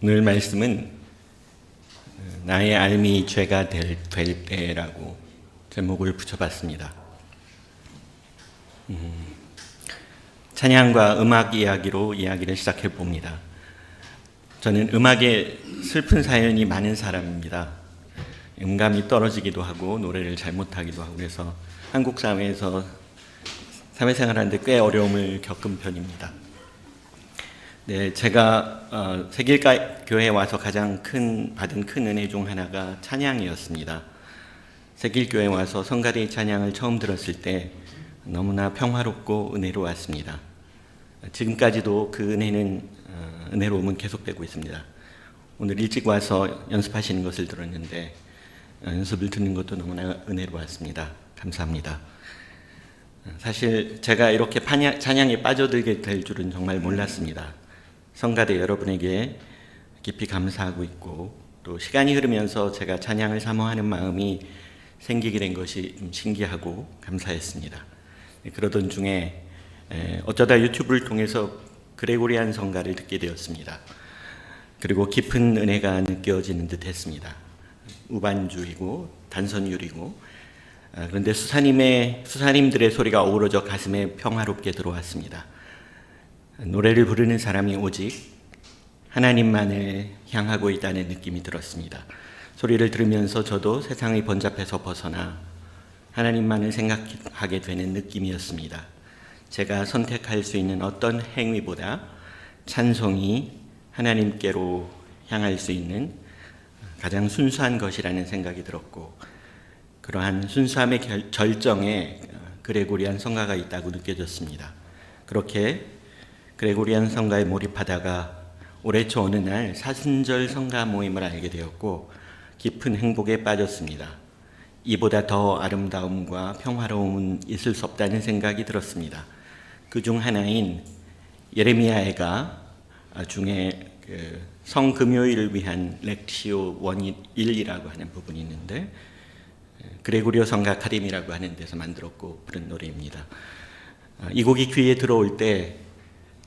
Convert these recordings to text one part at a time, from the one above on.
오늘 말씀은 어, 나의 알미 죄가 될, 될 때라고 제목을 붙여봤습니다. 음, 찬양과 음악 이야기로 이야기를 시작해 봅니다. 저는 음악에 슬픈 사연이 많은 사람입니다. 음감이 떨어지기도 하고 노래를 잘 못하기도 하고 그래서 한국 사회에서 사회생활하는데 꽤 어려움을 겪은 편입니다. 네, 제가 어, 세길가 교회에 와서 가장 큰 받은 큰 은혜 중 하나가 찬양이었습니다. 세길 교회 와서 성가대의 찬양을 처음 들었을 때 너무나 평화롭고 은혜로웠습니다. 지금까지도 그 은혜는 어, 은혜로움은 계속되고 있습니다. 오늘 일찍 와서 연습하시는 것을 들었는데 어, 연습을 듣는 것도 너무나 은혜로웠습니다. 감사합니다. 사실 제가 이렇게 찬양에 빠져들게 될 줄은 정말 몰랐습니다. 성가대 여러분에게 깊이 감사하고 있고 또 시간이 흐르면서 제가 찬양을 사모하는 마음이 생기게 된 것이 좀 신기하고 감사했습니다. 네, 그러던 중에 에, 어쩌다 유튜브를 통해서 그레고리안 성가를 듣게 되었습니다. 그리고 깊은 은혜가 느껴지는 듯 했습니다. 우반주이고 단선율이고 아, 그런데 수사님의 수사님들의 소리가 어우러져 가슴에 평화롭게 들어왔습니다. 노래를 부르는 사람이 오직 하나님만을 향하고 있다는 느낌이 들었습니다. 소리를 들으면서 저도 세상의 번잡해서 벗어나 하나님만을 생각하게 되는 느낌이었습니다. 제가 선택할 수 있는 어떤 행위보다 찬송이 하나님께로 향할 수 있는 가장 순수한 것이라는 생각이 들었고 그러한 순수함의 결- 절정에 그레고리안 성가가 있다고 느껴졌습니다. 그렇게 그레고리안 성가에 몰입하다가 올해 초 어느 날 사순절 성가 모임을 알게 되었고 깊은 행복에 빠졌습니다. 이보다 더 아름다움과 평화로움은 있을 수 없다는 생각이 들었습니다. 그 중 하나인 예레미야애가 중에 그 성금요일을 위한 렉시오 원일 1이라고 하는 부분이 있는데 그레고리오 성가 아카데미라고 하는 데서 만들었고 부른 노래입니다. 아, 이 곡이 귀에 들어올 때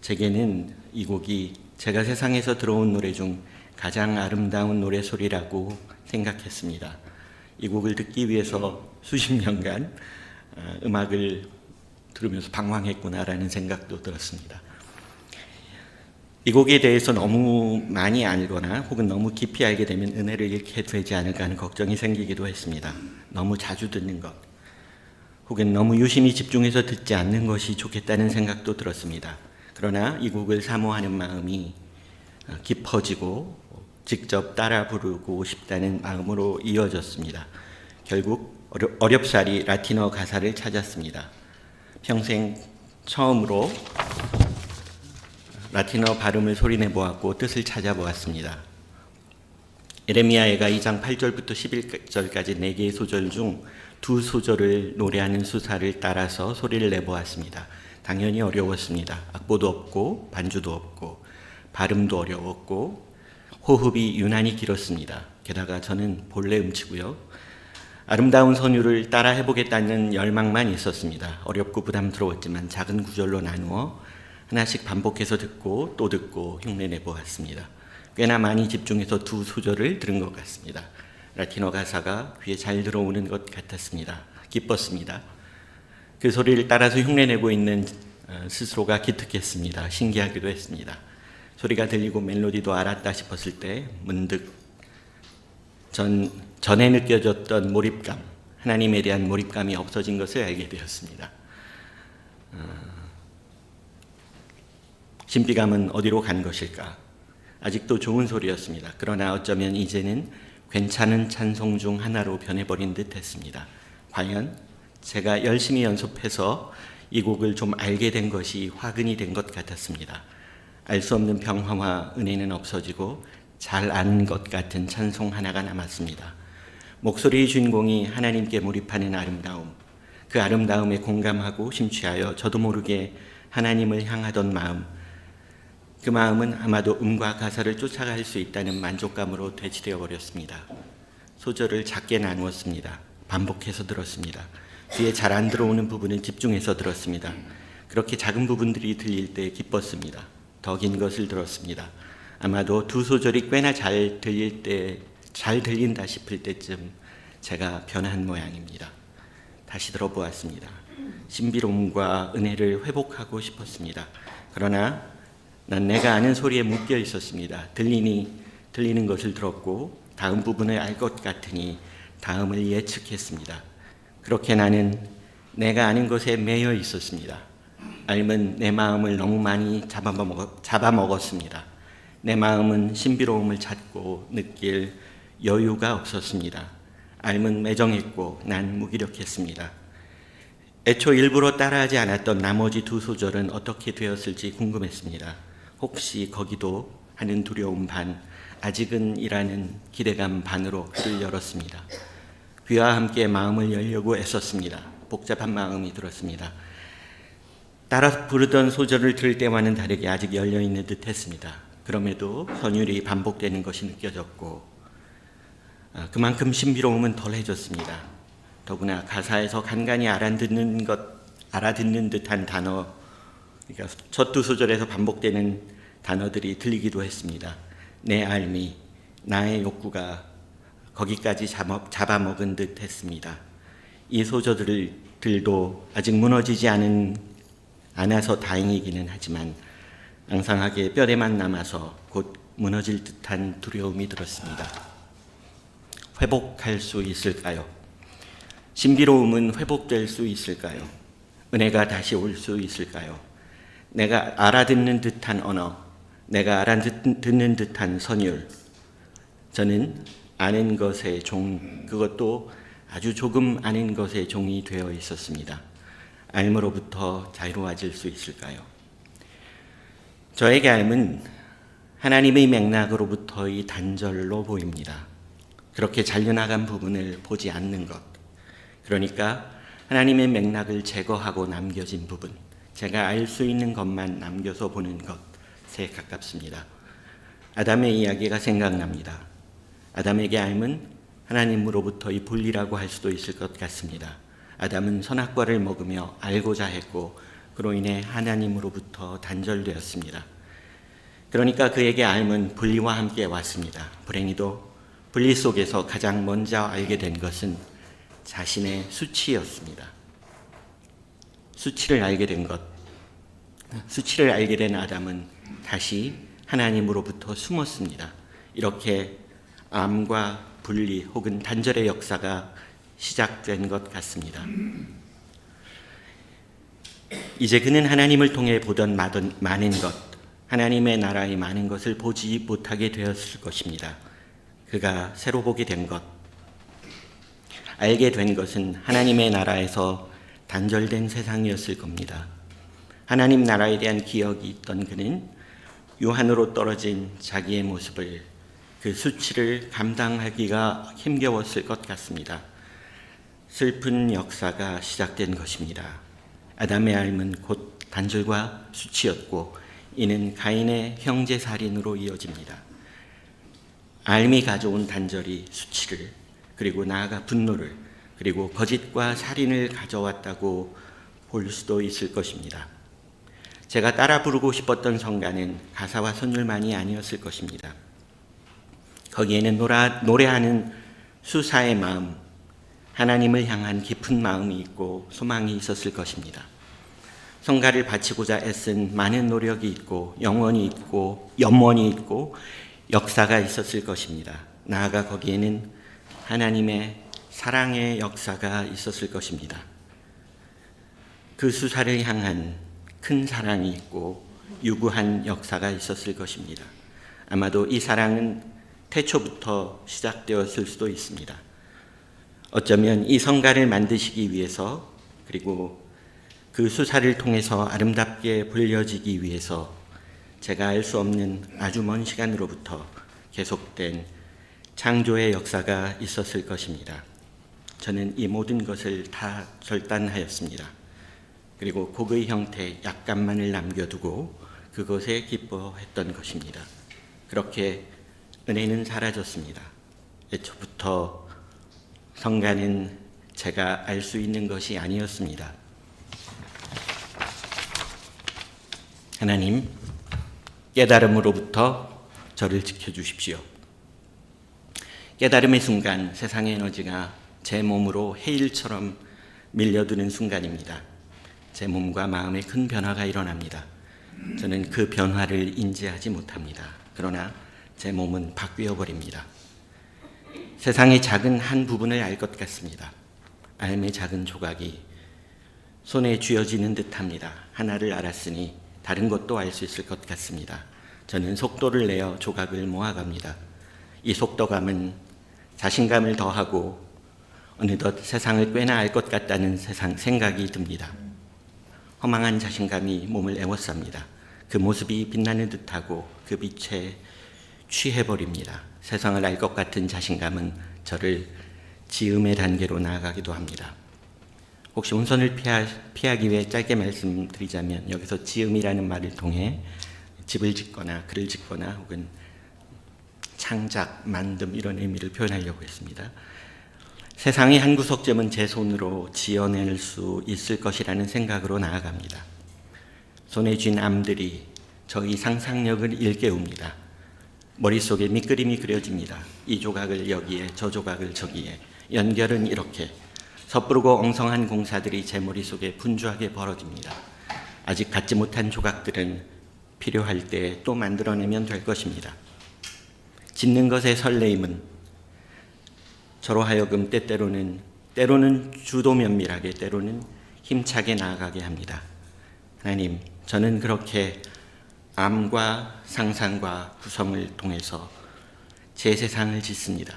제게는 이 곡이 제가 세상에서 들어온 노래 중 가장 아름다운 노래 소리라고 생각했습니다. 이 곡을 듣기 위해서 수십 년간 아, 음악을 들으면서 방황했구나라는 생각도 들었습니다. 이 곡에 대해서 너무 많이 알거나 혹은 너무 깊이 알게 되면 은혜를 잃게 되지 않을까 하는 걱정이 생기기도 했습니다. 너무 자주 듣는 것, 혹은 너무 유심히 집중해서 듣지 않는 것이 좋겠다는 생각도 들었습니다. 그러나 이 곡을 사모하는 마음이 어, 깊어지고 직접 따라 부르고 싶다는 마음으로 이어졌습니다. 결국 어렵, 어렵사리 라틴어 가사를 찾았습니다. 평생 처음으로 라틴어 발음을 소리내 보았고 뜻을 찾아보았습니다. 에레미야애가 2장 8절부터 11절까지 4개의 소절 중 두 소절을 노래하는 수사를 따라서 소리를 내보았습니다. 당연히 어려웠습니다. 악보도 없고 반주도 없고 발음도 어려웠고 호흡이 유난히 길었습니다. 게다가 저는 본래 음치고요. 아름다운 선율을 따라 해보겠다는 열망만 있었습니다. 어렵고 부담스러웠지만 작은 구절로 나누어 하나씩 반복해서 듣고 또 듣고 흉내내 보았습니다. 꽤나 많이 집중해서 두 소절을 들은 것 같습니다. 라틴어 가사가 귀에 잘 들어오는 것 같았습니다. 기뻤습니다. 그 소리를 따라서 흉내내고 있는 어, 스스로가 기특했습니다. 신기하기도 했습니다. 소리가 들리고 멜로디도 알았다 싶었을 때 문득 전 전에 느껴졌던 몰입감, 하나님에 대한 몰입감이 없어진 것을 알게 되었습니다. 어, 신비감은 어디로 간 것일까? 아직도 좋은 소리였습니다. 그러나 어쩌면 이제는 괜찮은 찬송 중 하나로 변해버린 듯 했습니다. 과연 제가 열심히 연습해서 이 곡을 좀 알게 된 것이 화근이 된 것 같았습니다. 알 수 없는 평화와 은혜는 없어지고 잘 아는 것 같은 찬송 하나가 남았습니다. 목소리의 주인공이 하나님께 몰입하는 아름다움, 그 아름다움에 공감하고 심취하여 저도 모르게 하나님을 향하던 마음, 그 마음은 아마도 음과 가사를 쫓아갈 수 있다는 만족감으로 되치되어 버렸습니다. 소절을 작게 나누었습니다. 반복해서 들었습니다. 귀에 잘 안 들어오는 부분은 집중해서 들었습니다. 그렇게 작은 부분들이 들릴 때 기뻤습니다. 더 긴 것을 들었습니다. 아마도 두 소절이 꽤나 잘 들릴 때, 잘 들린다 싶을 때쯤 제가 변한 모양입니다. 다시 들어보았습니다. 신비로움과 은혜를 회복하고 싶었습니다. 그러나 난 내가 아는 소리에 묶여 있었습니다. 들리니 들리는 것을 들었고 다음 부분을 알 것 같으니 다음을 예측했습니다. 그렇게 나는 내가 아는 것에 매여 있었습니다. 알면 내 마음을 너무 많이 잡아먹, 잡아먹었습니다. 내 마음은 신비로움을 찾고 느낄 여유가 없었습니다. 알면 매정했고 난 무기력했습니다. 애초 일부러 따라하지 않았던 나머지 두 소절은 어떻게 되었을지 궁금했습니다. 혹시 거기도 하는 두려움 반, 아직은 이라는 기대감 반으로 글을 열었습니다. 귀와 함께 마음을 열려고 애썼습니다. 복잡한 마음이 들었습니다. 따라 부르던 소절을 들을 때와는 다르게 아직 열려 있는 듯 했습니다. 그럼에도 선율이 반복되는 것이 느껴졌고, 아, 그만큼 신비로움은 덜해졌습니다. 더구나 가사에서 간간히 알아듣는 것, 알아듣는 듯한 단어, 그러니까 첫 두 소절에서 반복되는 단어들이 들리기도 했습니다. 내 알미, 나의 욕구가 거기까지 잡아, 잡아먹은 듯 했습니다. 이 소절들도 아직 무너지지 않은, 않아서 다행이기는 하지만 앙상하게 뼈대만 남아서 곧 무너질 듯한 두려움이 들었습니다. 회복할 수 있을까요? 신비로움은 회복될 수 있을까요? 은혜가 다시 올 수 있을까요? 내가 알아듣는 듯한 언어, 내가 알아듣는 듯한 선율. 저는 아는 것의 종, 그것도 아주 조금 아는 것의 종이 되어 있었습니다. 알므로부터 자유로워질 수 있을까요? 저에게 알은 하나님의 맥락으로부터의 단절로 보입니다. 그렇게 잘려나간 부분을 보지 않는 것. 그러니까 하나님의 맥락을 제거하고 남겨진 부분. 제가 알 수 있는 것만 남겨서 보는 것에 가깝습니다. 아담의 이야기가 생각납니다. 아담에게 알은 하나님으로부터의 분리라고 할 수도 있을 것 같습니다. 아담은 선악과를 먹으며 알고자 했고 그로 인해 하나님으로부터 단절되었습니다. 그러니까 그에게 알은 분리와 함께 왔습니다. 불행히도 분리 속에서 가장 먼저 알게 된 것은 자신의 수치였습니다. 수치를 알게 된 것. 수치를 알게 된 아담은 다시 하나님으로부터 숨었습니다. 이렇게 암과 분리 혹은 단절의 역사가 시작된 것 같습니다. 이제 그는 하나님을 통해 보던 많은 것, 하나님의 나라의 많은 것을 보지 못하게 되었을 것입니다. 그가 새로 보게 된 것, 알게 된 것은 하나님의 나라에서 단절된 세상이었을 겁니다. 하나님 나라에 대한 기억이 있던 그는 유한으로 떨어진 자기의 모습을 그 수치를 감당하기가 힘겨웠을 것 같습니다. 슬픈 역사가 시작된 것입니다. 아담의 삶은 곧 단절과 수치였고 이는 가인의 형제 살인으로 이어집니다. 알미 가져온 단절이 수치를 그리고 나아가 분노를 그리고 거짓과 살인을 가져왔다고 볼 수도 있을 것입니다. 제가 따라 부르고 싶었던 성가는 가사와 선율만이 아니었을 것입니다. 거기에는 노라, 노래하는 수사의 마음, 하나님을 향한 깊은 마음이 있고 소망이 있었을 것입니다. 성가를 바치고자 애쓴 많은 노력이 있고 영원이 있고 염원이 있고 역사가 있었을 것입니다. 나아가 거기에는 하나님의 사랑의 역사가 있었을 것입니다. 그 수사를 향한 큰 사랑이 있고 유구한 역사가 있었을 것입니다. 아마도 이 사랑은 태초부터 시작되었을 수도 있습니다. 어쩌면 이 성가를 만드시기 위해서 그리고 그 수사를 통해서 아름답게 불려지기 위해서 제가 알 수 없는 아주 먼 시간으로부터 계속된 창조의 역사가 있었을 것입니다. 저는 이 모든 것을 다 절단하였습니다. 그리고 곡의 형태 약간만을 남겨두고 그것에 기뻐했던 것입니다. 그렇게 은혜는 사라졌습니다. 애초부터 성가는 제가 알 수 있는 것이 아니었습니다. 하나님, 깨달음으로부터 저를 지켜주십시오. 깨달음의 순간 세상의 에너지가 제 몸으로 해일처럼 밀려드는 순간입니다. 제 몸과 마음에 큰 변화가 일어납니다. 저는 그 변화를 인지하지 못합니다. 그러나 제 몸은 바뀌어 버립니다. 세상의 작은 한 부분을 알 것 같습니다. 알의 작은 조각이 손에 쥐어지는 듯합니다. 하나를 알았으니 다른 것도 알 수 있을 것 같습니다. 저는 속도를 내어 조각을 모아갑니다. 이 속도감은 자신감을 더하고 어느덧 세상을 꽤나 알 것 같다는 세상 생각이 듭니다. 허망한 자신감이 몸을 애워쌉니다. 그 모습이 빛나는 듯하고 그 빛에 취해버립니다. 세상을 알 것 같은 자신감은 저를 지음의 단계로 나아가기도 합니다. 혹시 혼선을 피하, 피하 기 위해 짧게 말씀드리자면 여기서 지음이라는 말을 통해 집을 짓거나 글을 짓거나 혹은 창작, 만듦 이런 의미를 표현하려고 했습니다. 세상의 한 구석점은 제 손으로 지어낼 수 있을 것이라는 생각으로 나아갑니다. 손에 쥔 암들이 저희 상상력을 일깨웁니다. 머릿속에 밑그림이 그려집니다. 이 조각을 여기에, 저 조각을 저기에. 연결은 이렇게. 섣부르고 엉성한 공사들이 제 머릿속에 분주하게 벌어집니다. 아직 갖지 못한 조각들은 필요할 때 또 만들어내면 될 것입니다. 짓는 것의 설레임은 저로 하여금 때때로는 때로는 주도 면밀하게 때로는 힘차게 나아가게 합니다. 하나님, 저는 그렇게 암과 상상과 구성을 통해서 제 세상을 짓습니다.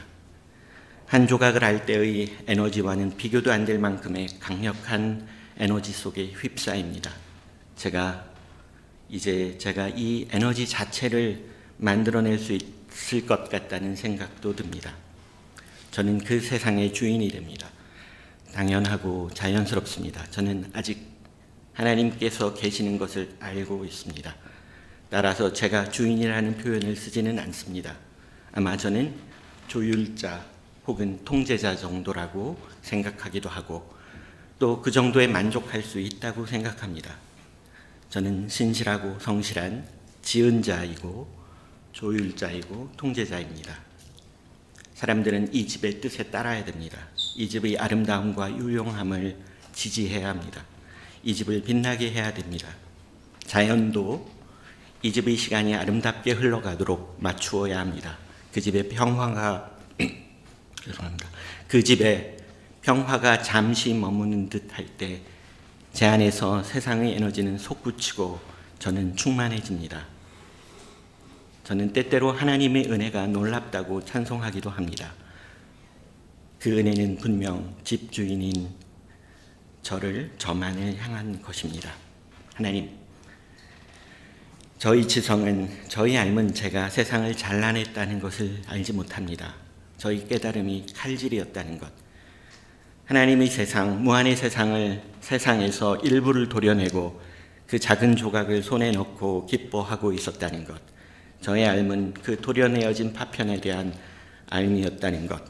한 조각을 할 때의 에너지와는 비교도 안 될 만큼의 강력한 에너지 속에 휩싸입니다. 제가 이제 제가 이 에너지 자체를 만들어낼 수 있을 것 같다는 생각도 듭니다. 저는 그 세상의 주인이 됩니다. 당연하고 자연스럽습니다. 저는 아직 하나님께서 계시는 것을 알고 있습니다. 따라서 제가 주인이라는 표현을 쓰지는 않습니다. 아마 저는 조율자 혹은 통제자 정도라고 생각하기도 하고 또 그 정도에 만족할 수 있다고 생각합니다. 저는 신실하고 성실한 지은 자이고 조율자이고 통제자입니다. 사람들은 이 집의 뜻에 따라야 됩니다. 이 집의 아름다움과 유용함을 지지해야 합니다. 이 집을 빛나게 해야 됩니다. 자연도 이 집의 시간이 아름답게 흘러가도록 맞추어야 합니다. 그 집의 평화가 죄송합니다. 그 집에 평화가 잠시 머무는 듯할 때 제 안에서 세상의 에너지는 솟구치고 저는 충만해집니다. 저는 때때로 하나님의 은혜가 놀랍다고 찬송하기도 합니다. 그 은혜는 분명 집주인인 저를 저만을 향한 것입니다. 하나님, 저희 지성은 저희 알은 제가 세상을 잘라냈다는 것을 알지 못합니다. 저희 깨달음이 칼질이었다는 것. 하나님의 세상, 무한의 세상을 세상에서 일부를 도려내고 그 작은 조각을 손에 넣고 기뻐하고 있었다는 것. 저의 알은 그 도려내어진 파편에 대한 알미였다는 것.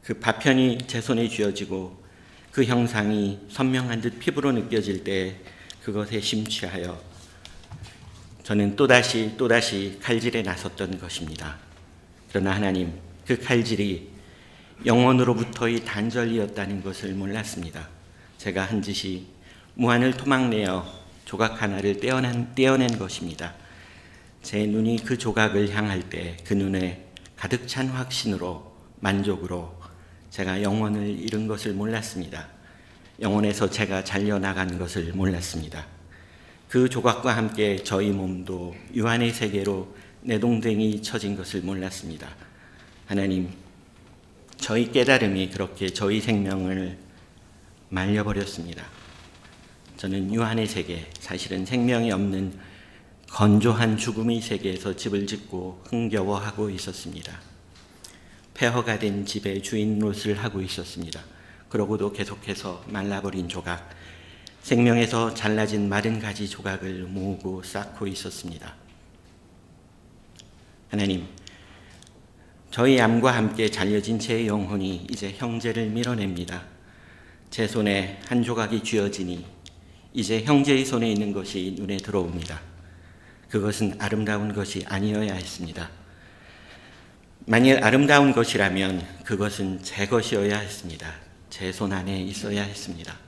그 파편이 제 손에 쥐어지고 그 형상이 선명한 듯 피부로 느껴질 때 그것에 심취하여 저는 또다시 또다시 칼질에 나섰던 것입니다. 그러나 하나님, 그 칼질이 영원으로부터의 단절이었다는 것을 몰랐습니다. 제가 한 짓이 무한을 토막내어 조각 하나를 떼어낸, 떼어낸 것입니다. 제 눈이 그 조각을 향할 때 그 눈에 가득 찬 확신으로 만족으로 제가 영혼을 잃은 것을 몰랐습니다. 영혼에서 제가 잘려나간 것을 몰랐습니다. 그 조각과 함께 저희 몸도 유한의 세계로 내동댕이 쳐진 것을 몰랐습니다. 하나님, 저희 깨달음이 그렇게 저희 생명을 말려버렸습니다. 저는 유한의 세계, 사실은 생명이 없는 건조한 죽음의 세계에서 집을 짓고 흥겨워하고 있었습니다. 폐허가 된 집의 주인 노릇을 하고 있었습니다. 그러고도 계속해서 말라버린 조각, 생명에서 잘라진 마른 가지 조각을 모으고 쌓고 있었습니다. 하나님, 저희 암과 함께 잘려진 제 영혼이 이제 형제를 밀어냅니다. 제 손에 한 조각이 쥐어지니 이제 형제의 손에 있는 것이 눈에 들어옵니다. 그것은 아름다운 것이 아니어야 했습니다. 만일 아름다운 것이라면 그것은 제 것이어야 했습니다. 제 손 안에 있어야 했습니다.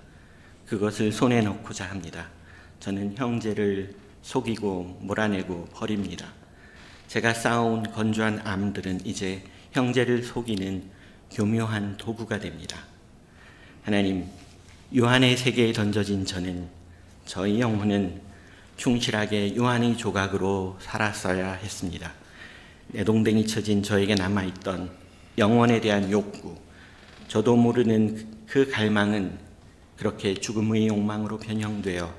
그것을 손에 넣고자 합니다. 저는 형제를 속이고 몰아내고 버립니다. 제가 쌓아온 건조한 암들은 이제 형제를 속이는 교묘한 도구가 됩니다. 하나님, 요한의 세계에 던져진 저는 저희 영혼은 충실하게 요한의 조각으로 살았어야 했습니다. 내동댕이 쳐진 저에게 남아있던 영원에 대한 욕구, 저도 모르는 그 갈망은 그렇게 죽음의 욕망으로 변형되어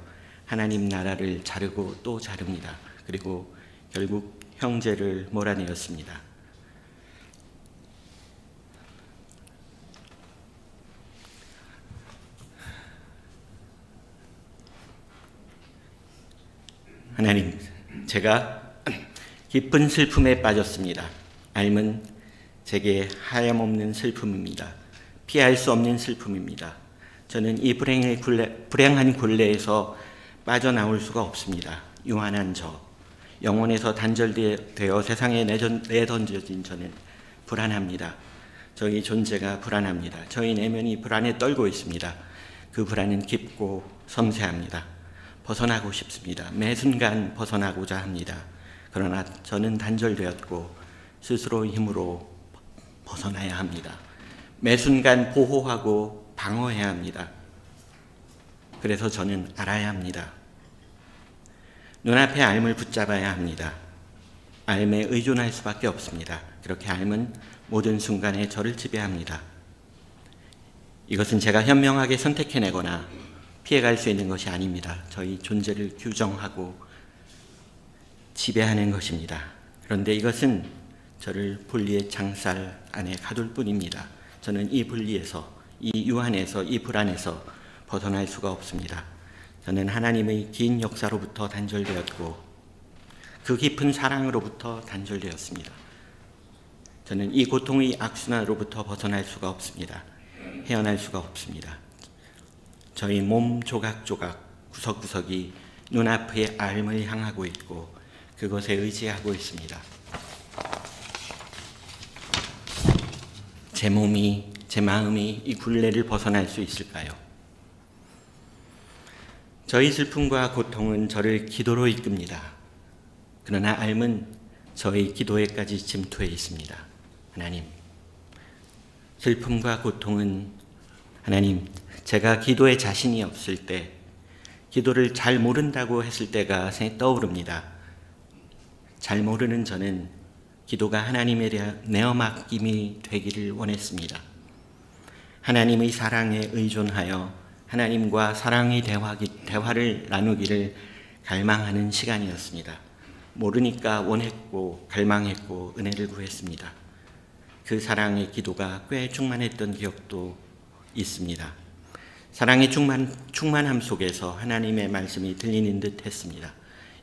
하나님 나라를 자르고 또 자릅니다. 그리고 결국 형제를 몰아내었습니다. 하나님, 제가 깊은 슬픔에 빠졌습니다. 알면 제게 하염없는 슬픔입니다. 피할 수 없는 슬픔입니다. 저는 이 불행의 굴레, 불행한 굴레에서 빠져나올 수가 없습니다. 유한한 저, 영혼에서 단절되어 세상에 내전, 내던져진 저는 불안합니다. 저희 존재가 불안합니다. 저희 내면이 불안에 떨고 있습니다. 그 불안은 깊고 섬세합니다. 벗어나고 싶습니다. 매 순간 벗어나고자 합니다. 그러나 저는 단절되었고 스스로 힘으로 벗어나야 합니다. 매 순간 보호하고 방어해야 합니다. 그래서 저는 알아야 합니다. 눈앞의 알을 붙잡아야 합니다. 알에 의존할 수밖에 없습니다. 그렇게 알은 모든 순간에 저를 지배합니다. 이것은 제가 현명하게 선택해내거나 피해갈 수 있는 것이 아닙니다. 저희 존재를 규정하고 지배하는 것입니다. 그런데 이것은 저를 분리의 장살 안에 가둘 뿐입니다. 저는 이 분리에서, 이 유한에서, 이 불안에서 벗어날 수가 없습니다. 저는 하나님의 긴 역사로부터 단절되었고, 그 깊은 사랑으로부터 단절되었습니다. 저는 이 고통의 악순환으로부터 벗어날 수가 없습니다. 헤어날 수가 없습니다. 저희 몸 조각조각 구석구석이 눈앞의 알을 향하고 있고 그것에 의지하고 있습니다. 제 몸이 제 마음이 이 굴레를 벗어날 수 있을까요? 저희 슬픔과 고통은 저를 기도로 이끕니다. 그러나 알은 저희 기도에까지 침투해 있습니다. 하나님, 슬픔과 고통은 하나님, 제가 기도에 자신이 없을 때, 기도를 잘 모른다고 했을 때가 떠오릅니다. 잘 모르는 저는 기도가 하나님에 대한 내어맡김이 되기를 원했습니다. 하나님의 사랑에 의존하여 하나님과 사랑의 대화, 대화를 나누기를 갈망하는 시간이었습니다. 모르니까 원했고 갈망했고 은혜를 구했습니다. 그 사랑의 기도가 꽤 충만했던 기억도 있습니다. 사랑의 충만, 충만함 속에서 하나님의 말씀이 들리는 듯 했습니다.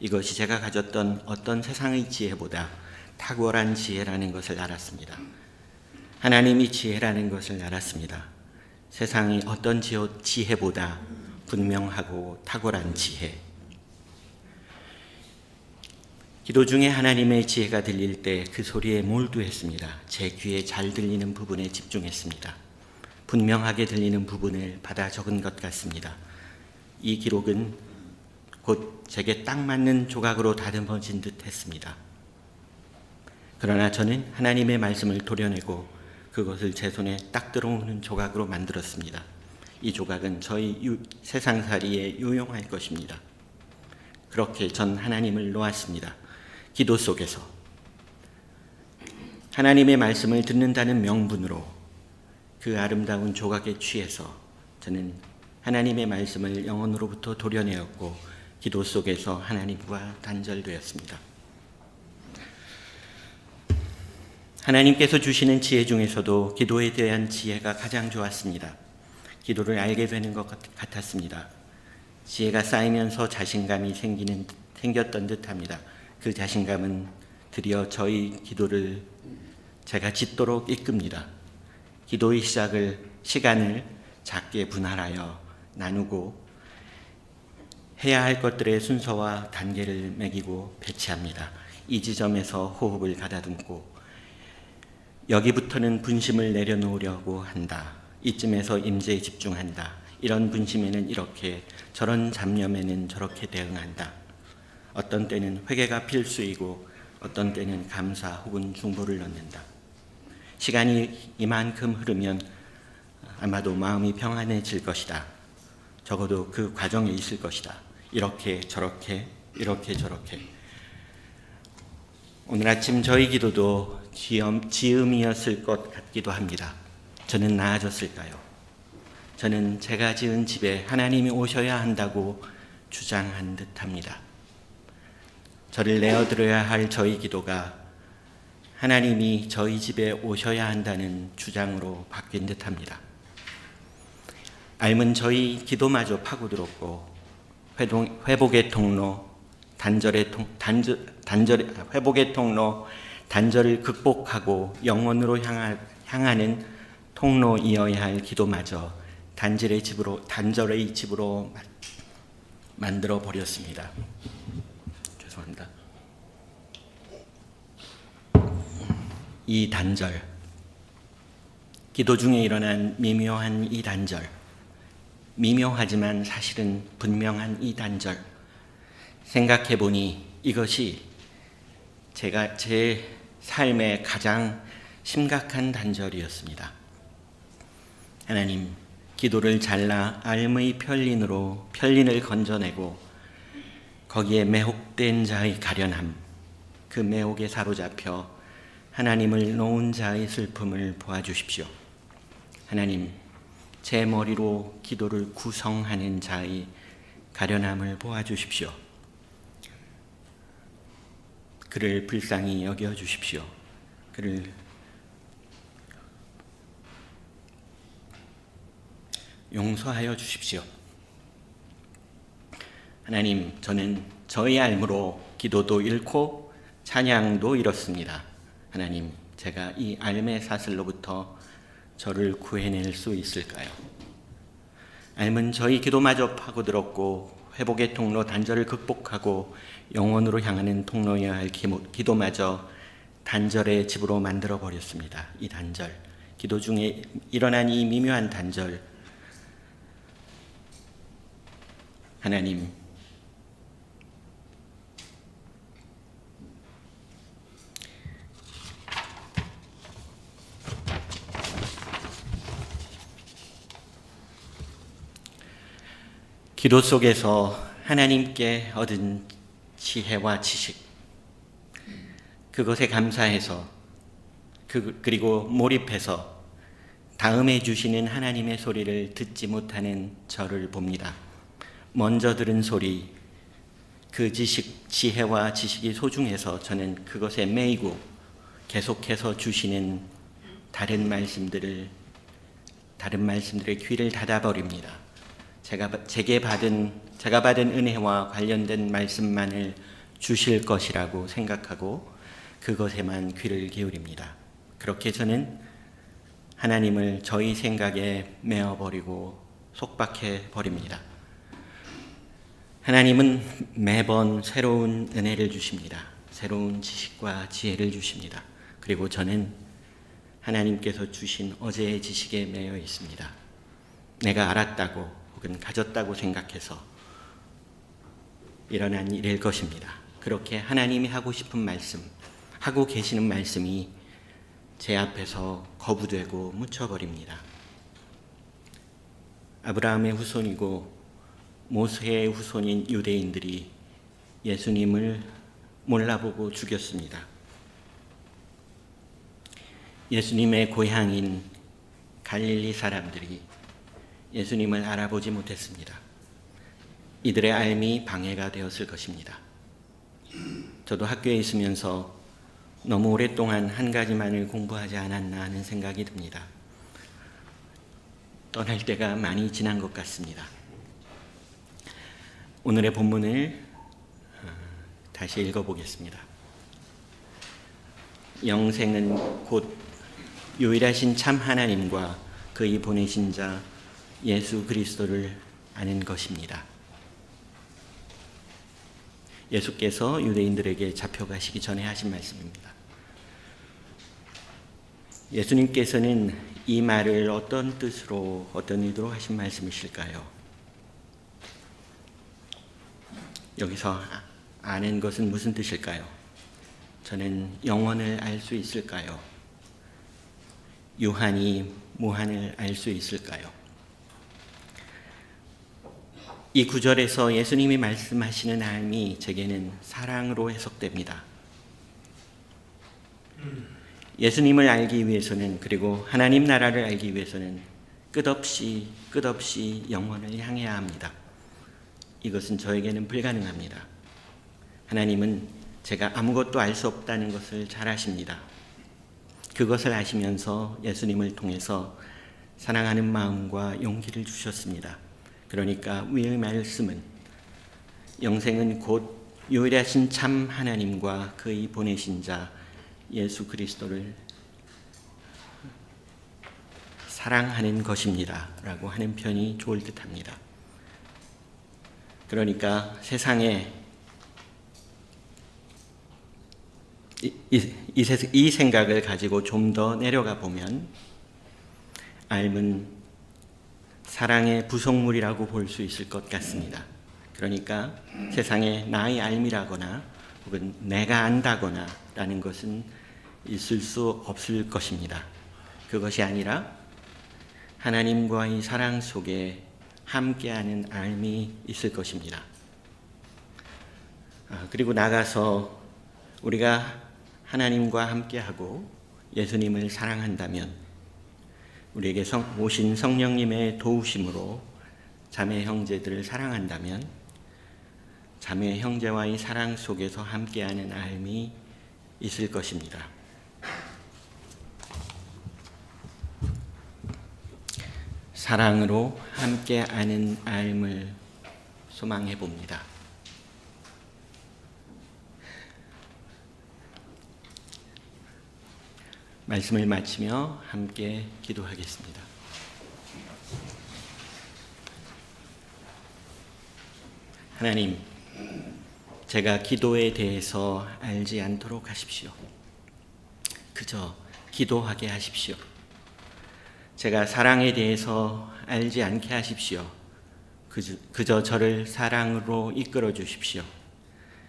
이것이 제가 가졌던 어떤 세상의 지혜보다 탁월한 지혜라는 것을 알았습니다. 하나님이 지혜라는 것을 알았습니다. 세상이 어떤 지혜보다 분명하고 탁월한 지혜. 기도 중에 하나님의 지혜가 들릴 때 그 소리에 몰두했습니다. 제 귀에 잘 들리는 부분에 집중했습니다. 분명하게 들리는 부분을 받아 적은 것 같습니다. 이 기록은 곧 제게 딱 맞는 조각으로 다듬어진 듯 했습니다. 그러나 저는 하나님의 말씀을 도려내고 그것을 제 손에 딱 들어오는 조각으로 만들었습니다. 이 조각은 저희 유, 세상살이에 유용할 것입니다. 그렇게 전 하나님을 놓았습니다. 기도 속에서 하나님의 말씀을 듣는다는 명분으로 그 아름다운 조각에 취해서 저는 하나님의 말씀을 영혼으로부터 도려내었고 기도 속에서 하나님과 단절되었습니다. 하나님께서 주시는 지혜 중에서도 기도에 대한 지혜가 가장 좋았습니다. 기도를 알게 되는 것 같았습니다. 지혜가 쌓이면서 자신감이 생기는 생겼던 듯 합니다. 그 자신감은 드디어 저희 기도를 제가 짓도록 이끕니다. 기도의 시작을 시간을 작게 분할하여 나누고 해야 할 것들의 순서와 단계를 매기고 배치합니다. 이 지점에서 호흡을 가다듬고 여기부터는 분심을 내려놓으려고 한다. 이쯤에서 임재에 집중한다. 이런 분심에는 이렇게 저런 잡념에는 저렇게 대응한다. 어떤 때는 회개가 필수이고 어떤 때는 감사 혹은 중보를 넣는다. 시간이 이만큼 흐르면 아마도 마음이 평안해질 것이다. 적어도 그 과정에 있을 것이다. 이렇게 저렇게 이렇게 저렇게 오늘 아침 저희 기도도 지음, 지음이었을 것 같기도 합니다. 저는 나아졌을까요? 저는 제가 지은 집에 하나님이 오셔야 한다고 주장한 듯 합니다. 저를 내어드려야 할 저희 기도가 하나님이 저희 집에 오셔야 한다는 주장으로 바뀐 듯 합니다. 알면 저희 기도마저 파고들었고 회복의 통로 단절의 통, 단절, 단절, 회복의 통로 단절을 극복하고 영원으로 향하, 향하는 통로이어야 할 기도마저 단절의 집으로 단절의 집으로 마- 만들어 버렸습니다. 죄송합니다. 이 단절 기도 중에 일어난 미묘한 이 단절 미묘하지만 사실은 분명한 이 단절 생각해 보니 이것이 제가 제 삶의 가장 심각한 단절이었습니다. 하나님, 기도를 잘라 알의 편린으로 편린을 건져내고 거기에 매혹된 자의 가련함, 그 매혹에 사로잡혀 하나님을 놓은 자의 슬픔을 보아주십시오. 하나님, 제 머리로 기도를 구성하는 자의 가련함을 보아주십시오. 그를 불쌍히 여겨 주십시오. 그를 용서하여 주십시오. 하나님, 저는 저의 알므로 기도도 잃고 찬양도 잃었습니다. 하나님, 제가 이 알의 사슬로부터 저를 구해낼 수 있을까요? 알면 저희 기도마저 파고들었고 회복의 통로 단절을 극복하고 영원으로 향하는 통로여야 할 기도마저 단절의 집으로 만들어 버렸습니다. 이 단절, 기도 중에 일어난 이 미묘한 단절, 하나님, 기도 속에서 하나님께 얻은 지혜와 지식, 그것에 감사해서 그, 그리고 몰입해서 다음에 주시는 하나님의 소리를 듣지 못하는 저를 봅니다. 먼저 들은 소리, 그 지식, 지혜와 지식이 소중해서 저는 그것에 매이고 계속해서 주시는 다른 말씀들을 다른 말씀들의 귀를 닫아버립니다. 제가 제게 받은 제가 받은 은혜와 관련된 말씀만을 주실 것이라고 생각하고 그것에만 귀를 기울입니다. 그렇게 저는 하나님을 저희 생각에 메어 버리고 속박해 버립니다. 하나님은 매번 새로운 은혜를 주십니다. 새로운 지식과 지혜를 주십니다. 그리고 저는 하나님께서 주신 어제의 지식에 매여 있습니다. 내가 알았다고 혹은 가졌다고 생각해서 일어난 일일 것입니다. 그렇게 하나님이 하고 싶은 말씀, 하고 계시는 말씀이 제 앞에서 거부되고 묻혀버립니다. 아브라함의 후손이고 모세의 후손인 유대인들이 예수님을 몰라보고 죽였습니다. 예수님의 고향인 갈릴리 사람들이 예수님을 알아보지 못했습니다. 이들의 알미 방해가 되었을 것입니다. 저도 학교에 있으면서 너무 오랫동안 한 가지만을 공부하지 않았나 하는 생각이 듭니다. 떠날 때가 많이 지난 것 같습니다. 오늘의 본문을 어, 다시 읽어보겠습니다. 영생은 곧 유일하신 참 하나님과 그의 보내신 자 예수 그리스도를 아는 것입니다. 예수께서 유대인들에게 잡혀가시기 전에 하신 말씀입니다. 예수님께서는 이 말을 어떤 뜻으로 어떤 의도로 하신 말씀이실까요? 여기서 아- 아는 것은 무슨 뜻일까요? 저는 영원을 알 수 있을까요? 유한이 무한을 알 수 있을까요? 이 구절에서 예수님이 말씀하시는 삶이 제게는 사랑으로 해석됩니다. 예수님을 알기 위해서는 그리고 하나님 나라를 알기 위해서는 끝없이 끝없이 영원을 향해야 합니다. 이것은 저에게는 불가능합니다. 하나님은 제가 아무것도 알 수 없다는 것을 잘 아십니다. 그것을 아시면서 예수님을 통해서 사랑하는 마음과 용기를 주셨습니다. 그러니까 위의 말씀은 영생은 곧 유일하신 참 하나님과 그의 보내신 자 예수 그리스도를 사랑하는 것입니다. 라고 하는 편이 좋을 듯 합니다. 그러니까 세상에 이, 이, 이, 세- 이 생각을 가지고 좀 더 내려가 보면 알은 사랑의 부속물이라고 볼 수 있을 것 같습니다. 그러니까 세상에 나의 알미라거나 혹은 내가 안다거나 라는 것은 있을 수 없을 것입니다. 그것이 아니라 하나님과의 사랑 속에 함께하는 알미 있을 것입니다. 아, 그리고 나가서 우리가 하나님과 함께하고 예수님을 사랑한다면 우리에게 성, 오신 성령님의 도우심으로 자매 형제들을 사랑한다면 자매 형제와의 사랑 속에서 함께하는 삶이 있을 것입니다. 사랑으로 함께하는 삶을 소망해 봅니다. 말씀을 마치며 함께 기도하겠습니다. 하나님, 제가 기도에 대해서 알지 않도록 하십시오. 그저 기도하게 하십시오. 제가 사랑에 대해서 알지 않게 하십시오. 그저, 그저 저를 사랑으로 이끌어 주십시오.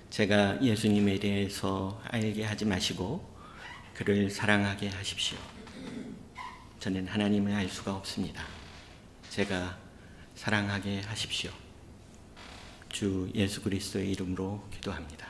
제가 예수님에 대해서 알게 하지 마시고 그를 사랑하게 하십시오. 저는 하나님을 알 수가 없습니다. 제가 사랑하게 하십시오. 주 예수 그리스도의 이름으로 기도합니다.